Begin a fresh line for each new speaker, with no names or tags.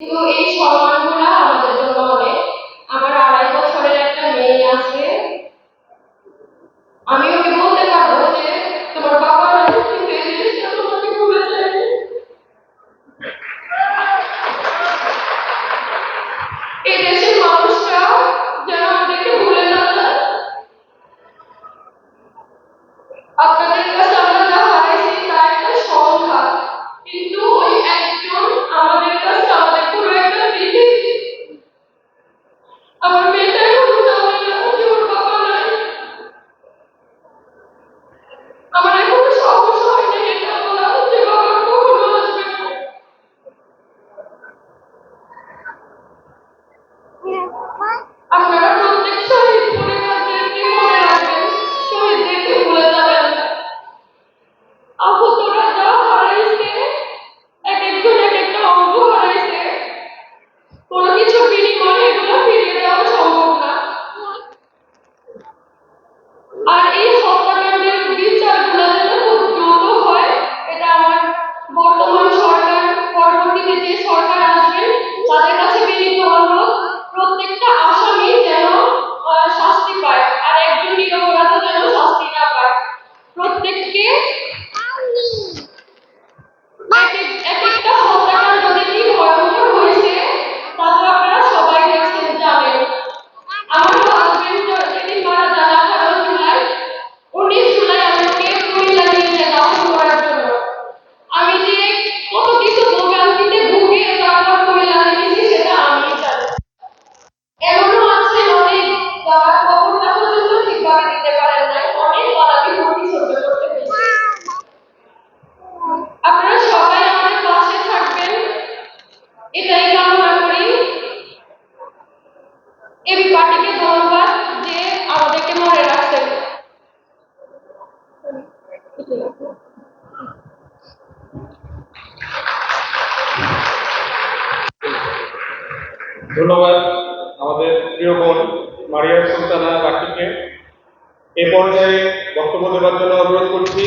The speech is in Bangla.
কিন্তু এই সম্মানগুলা আমাদের জন্য অনেক। আমার আড়াই বছরের একটা মেয়ে আছে। আমি ওকে বলতে পারব যে, তোমার বাবা দেশের যেন ভুলে না আপনাদের 妈 এবি পার্টিকে ধন্যবাদ যে আমাদেরকে মনে রাখছেন
ধন্যবাদ আমাদের প্রিয় বোন মারিয়া সুলতানা বাকিকে। এ পর্যায়ে বক্তব্য দেওয়ার জন্য অনুরোধ করছি।